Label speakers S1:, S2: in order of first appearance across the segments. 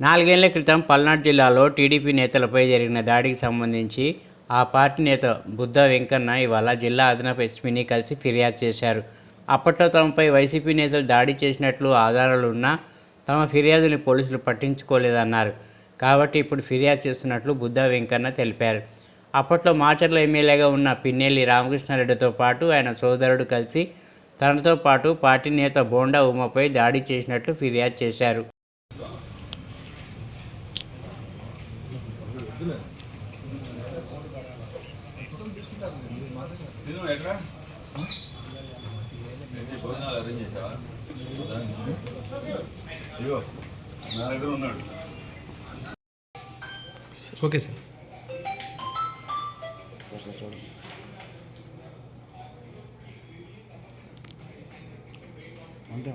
S1: నాలుగేళ్ళ క్రితం పల్నాడు జిల్లాలో టీడీపీ నేతలపై జరిగిన దాడికి సంబంధించి ఆ పార్టీ నేత బుద్ధ వెంకన్న ఇవాళ జిల్లా అదనపు ఎస్పీని కలిసి ఫిర్యాదు చేశారు. అప్పట్లో తమపై వైసీపీ నేతలు దాడి చేసినట్లు ఆధారాలు ఉన్నా తమ ఫిర్యాదుని పోలీసులు పట్టించుకోలేదన్నారు. కాబట్టి ఇప్పుడు ఫిర్యాదు చేస్తున్నట్లు బుద్ధ వెంకన్న తెలిపారు. అప్పట్లో మాచర్ల ఎమ్మెల్యేగా ఉన్న పిన్నెల్లి రామకృష్ణారెడ్డితో పాటు ఆయన సోదరుడు కలిసి తనతో పాటు పార్టీ నేత బోండా ఉమపై దాడి చేసినట్లు ఫిర్యాదు చేశారు.
S2: తిను ఎక్కడ ఏంటి భోజనాలు అరేంజ్ చేసావా ఇదిగో నా దగ్గర ఉన్నాడు
S3: ఓకే సార్
S1: అంతే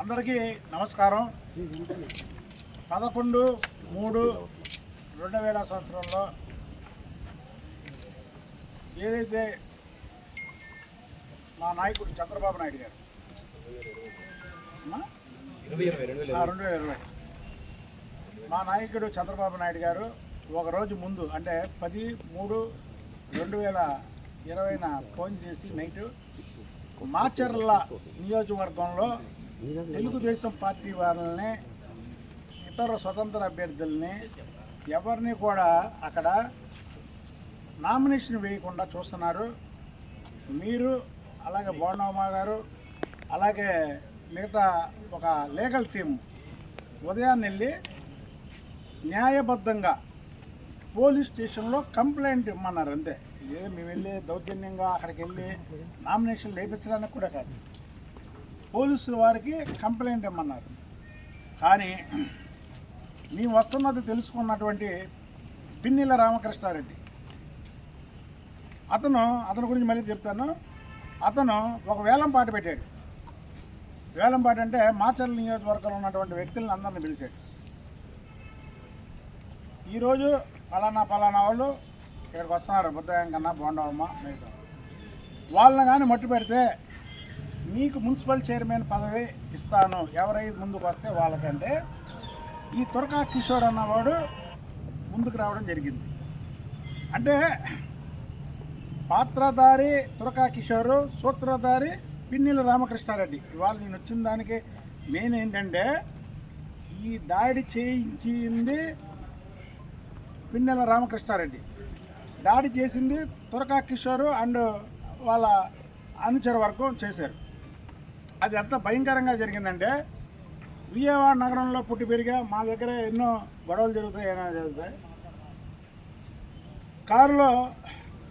S4: అందరికీ నమస్కారం. పదకొండు మూడు రెండు వేల సంవత్సరంలో ఏదైతే మా నాయకుడు చంద్రబాబు నాయుడు గారు రెండు వేల ఇరవై. మా నాయకుడు చంద్రబాబు నాయుడు గారు ఒక రోజు ముందు అంటే పది మూడు రెండు వేల ఇరవైన ఫోన్ చేసి నైట్ మాచర్ల నియోజకవర్గంలో తెలుగుదేశం పార్టీ వాళ్ళని ఇతర స్వతంత్ర అభ్యర్థుల్ని ఎవరిని కూడా అక్కడ నామినేషన్ వేయకుండా చూస్తున్నారు. మీరు అలాగే బోండమ్మ గారు అలాగే మిగతా ఒక లీగల్ టీం ఉదయాన్నే వెళ్ళి న్యాయబద్ధంగా పోలీస్ స్టేషన్లో కంప్లైంట్ ఇమ్మన్నారు. అంతే. ఇదే మేము వెళ్ళి దౌర్జన్యంగా అక్కడికి వెళ్ళి నామినేషన్ లేపించడానికి కూడా కాదు. పోలీసు వారికి కంప్లైంట్ ఇమ్మన్నారు. కానీ మేము వస్తున్నది తెలుసుకున్నటువంటి పిన్నెల రామకృష్ణారెడ్డి. అతను అతని గురించి మళ్ళీ చెప్తాను. అతను ఒక వేలం పాట పెట్టాడు. వేలం పాట అంటే మాచర్ల నియోజకవర్గంలో ఉన్నటువంటి వ్యక్తులను అందరిని పిలిచాడు. ఈరోజు పలానా పలానా వాళ్ళు ఇక్కడికి వస్తున్నారు. బుద్ధయం కన్నా బోండవమ్మ వాళ్ళని కానీ మట్టు పెడితే మీకు మున్సిపల్ చైర్మన్ పదవి ఇస్తాను. ఎవరైతే ముందుకు వస్తే వాళ్ళకంటే ఈ తురకా కిషోర్ అన్నవాడు ముందుకు రావడం జరిగింది. అంటే పాత్రధారి తురకా కిషోరు సూత్రధారి పిన్నెల రామకృష్ణారెడ్డి. ఇవాళ నేను వచ్చిన దానికి మెయిన్ ఏంటంటే ఈ దాడి చేయించింది పిన్నెల రామకృష్ణారెడ్డి. దాడి చేసింది తురకా కిషోరు అండ్ వాళ్ళ అనుచర వర్గం చేశారు. అది ఎంత భయంకరంగా జరిగిందంటే విజయవాడ నగరంలో పుట్టి పెరిగా మా దగ్గర ఎన్నో గొడవలు జరుగుతాయి ఏమైనా జరుగుతాయి. కారులో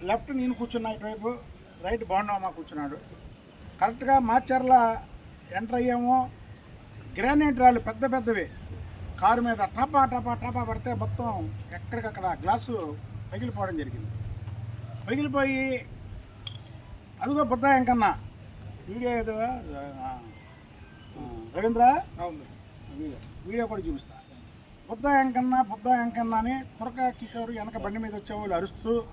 S4: లెఫ్ట్ నేను కూర్చున్నా ఇటువైపు రైట్ బాగుండవమ్మ కూర్చున్నాడు. కరెక్ట్గా మాచర్ల ఎంటర్ అయ్యాము. గ్రానైట్ రాళ్ళు పెద్ద పెద్దవి. కారు మీద టపా టపా టపా పడితే మొత్తం ఎక్కడికక్కడ గ్లాసు పగిలిపోవడం జరిగింది. పగిలిపోయి అదిగో బుద్ధ ఎంకన్నా వీడియో ఏదో రవీంద్ర? వీడియో వీడియో కూడా చూపిస్తా. బుద్ధ ఎంకన్న బుద్ధ ఎంకన్న అని తురక కిషోర్ వెనక బండి మీద వచ్చేవాళ్ళు అరుస్తూ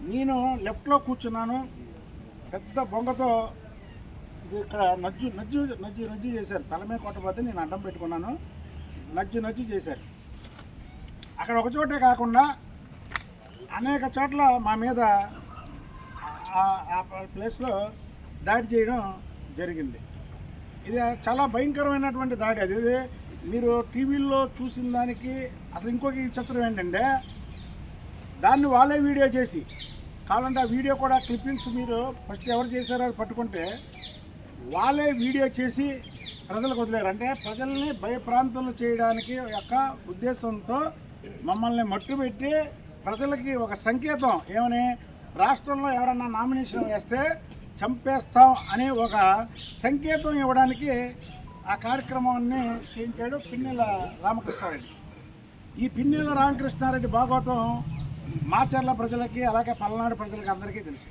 S4: నేను లెఫ్ట్లో కూర్చున్నాను. పెద్ద బొంగతో ఇక్కడ నజ్జు నజ్జు నజ్జు నజ్జు చేశారు. తల మీద కొట్టబోతే నేను అడ్డం పెట్టుకున్నాను. నజ్జు నజ్జు చేశారు. అక్కడ ఒక చోటే కాకుండా అనేక చోట్ల మా మీద ఆ- ఆ ప్లేస్లో దాడి చేయడం జరిగింది. ఇది చాలా భయంకరమైనటువంటి దాడి అది. ఇది మీరు టీవీల్లో చూసిన దానికి అసలు ఇంకొక చిత్రం ఏంటంటే దాన్ని వాళ్ళే వీడియో చేసి కావాలంటే ఆ వీడియో కూడా క్లిప్పింగ్స్ మీరు ఫస్ట్ ఎవరు చేశారో అది పట్టుకుంటే వాళ్ళే వీడియో చేసి ప్రజలకు వదిలేరు. అంటే ప్రజల్ని భయప్రాంతంలో చేయడానికి యొక్క ఉద్దేశంతో మమ్మల్ని మట్టుబెట్టి ప్రజలకి ఒక సంకేతం. ఏమని? రాష్ట్రంలో ఎవరన్నా నామినేషన్ వేస్తే చంపేస్తాం అనే ఒక సంకేతం ఇవ్వడానికి ఆ కార్యక్రమాన్ని చేయించాడు పిన్నెల రామకృష్ణారెడ్డి. ఈ పిన్నెల రామకృష్ణారెడ్డి భాగవతం మాచర్ల ప్రజలకి అలాగే పల్నాడు ప్రజలకి అందరికీ తెలుసు.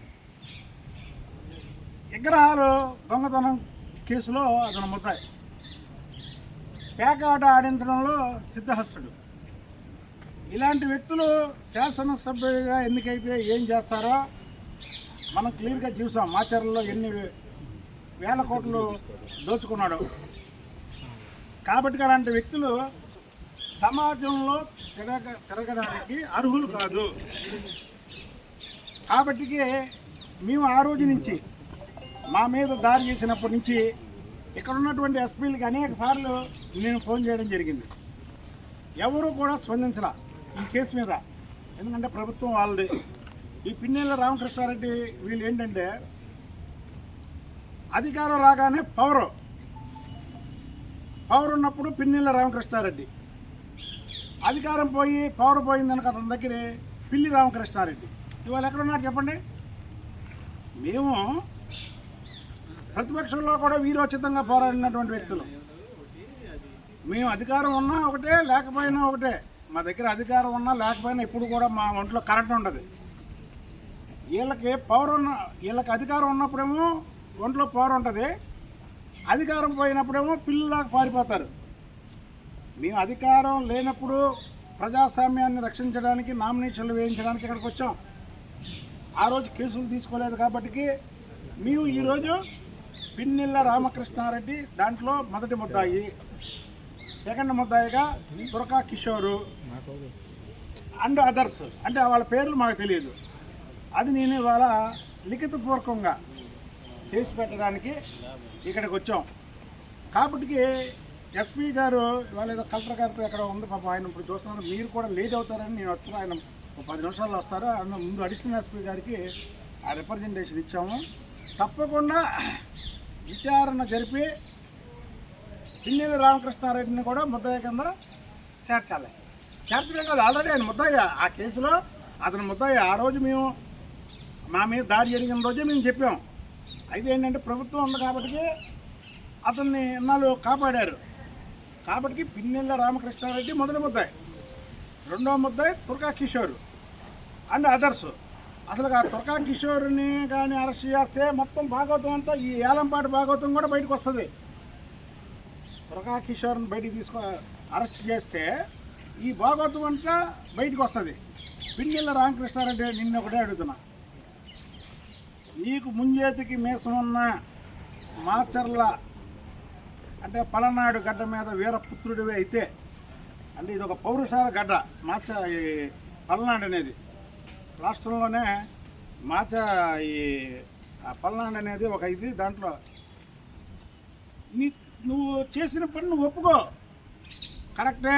S4: విగ్రహాలు దొంగతనం కేసులో అతను ముద్దాయి. పేకాట ఆడించడంలో సిద్ధహస్తుడు. ఇలాంటి వ్యక్తులు శాసనసభ్యులుగా ఎన్నికైతే ఏం చేస్తారో మనం క్లియర్గా చూసాం. మాచర్లలో ఎన్ని వేల కోట్లు దోచుకున్నాడు. కాబట్టి అలాంటి వ్యక్తులు సమాజంలో తిరగ తిరగడానికి అర్హులు కాదు. కాబట్టికి మేము ఆ రోజు నుంచి మా మీద దారి చేసినప్పటి నుంచి ఇక్కడ ఉన్నటువంటి ఎస్పీలకి అనేక సార్లు నేను ఫోన్ చేయడం జరిగింది. ఎవరు కూడా స్పందించలా ఈ కేసు మీద. ఎందుకంటే ప్రభుత్వం వాళ్ళది. ఈ పిన్నెల రామకృష్ణారెడ్డి వీళ్ళు ఏంటంటే అధికారం రాగానే పవర్. పవర్ ఉన్నప్పుడు పిన్నెల రామకృష్ణారెడ్డి. అధికారం పోయి పవర్ పోయిందనుక అతని దగ్గర పిల్లి రామకృష్ణారెడ్డి. ఇవాళ ఎక్కడున్నారు చెప్పండి? మేము ప్రతిపక్షంలో కూడా వీరోచితంగా పోరాడినటువంటి వ్యక్తులు. మేము అధికారం ఉన్నా ఒకటే లేకపోయినా ఒకటే. మా దగ్గర అధికారం ఉన్నా లేకపోయినా ఇప్పుడు కూడా మా ఒంట్లో కరెంట్ ఉండదు. వీళ్ళకి పవర్ ఉన్న వీళ్ళకి అధికారం ఉన్నప్పుడేమో ఒంట్లో పవర్ ఉంటుంది. అధికారం పోయినప్పుడేమో పిల్లలాగా పారిపోతారు. మేము అధికారం లేనప్పుడు ప్రజాస్వామ్యాన్ని రక్షించడానికి నామినేషన్లు వేయించడానికి ఇక్కడికి వచ్చాం. ఆ రోజు కేసులు తీసుకోలేదు కాబట్టి మేము ఈరోజు పిన్నెల్ల రామకృష్ణారెడ్డి దాంట్లో మొదటి ముద్దాయి. సెకండ్ ముద్దాయిగా దుర్గా కిషోరు అండ్ అదర్స్ అంటే వాళ్ళ పేర్లు మాకు తెలియదు. అది నేను ఇవాళ లిఖితపూర్వకంగా చేసి పెట్టడానికి ఇక్కడికి వచ్చాం. కాబట్టి ఎస్పీ గారు ఇవాళ ఏదో కలెక్టర్ గారితో ఎక్కడ ఉంది పాప ఆయన ఇప్పుడు చూస్తున్నారు. మీరు కూడా లేట్ అవుతారని నేను వచ్చాను ఆయన ఒక పది నిమిషాల్లో వస్తారు. ఆయన ముందు అడిషనల్ ఎస్పీ గారికి ఆ రిప్రజెంటేషన్ ఇచ్చాము. తప్పకుండా విచారణ జరిపి పిన్నెల్లి రామకృష్ణారెడ్డిని కూడా ముద్దయ్య కింద చేర్చాలి. చేర్చడం కాదు ఆల్రెడీ ఆయన ముద్దయ్య ఆ కేసులో అతను ముద్దయ్య ఆ రోజు మేము మా మీద దాడి జరిగిన రోజే మేము చెప్పాం. అయితే ఏంటంటే ప్రభుత్వం ఉంది కాబట్టి అతన్ని ఇన్నాళ్ళు కాపాడారు. కాబట్టి పిన్నెల్ల రామకృష్ణారెడ్డి మొదటి ముద్దాయి. రెండవ ముద్దాయి తుర్కా కిషోర్ అండ్ అదర్స్. అసలు ఆ తుర్కా కిషోర్ని కానీ అరెస్ట్ చేస్తే మొత్తం భాగవతం అంతా ఈ ఏలంపాటి భాగవతం కూడా బయటకు వస్తుంది. తుర్కా కిషోర్ని బయటికి తీసుకో అరెస్ట్ చేస్తే ఈ భాగవతం అంతా బయటకు వస్తుంది. పిన్నెల్ల రామకృష్ణారెడ్డి నిన్న ఒకటే అడుగుతున్నా. నీకు ముంజేతికి మీసమున్న మాచర్ల అంటే పలనాడు గడ్డ మీద వీరపుత్రుడివి అయితే అంటే ఇది ఒక పౌరుషాల గడ్డ మాచ ఈ పల్నాడు అనేది. రాష్ట్రంలోనే మాచ ఈ పల్నాడు అనేది ఒక ఇది దాంట్లో. నీ నువ్వు చేసిన పని నువ్వు ఒప్పుకో. కరెక్టే.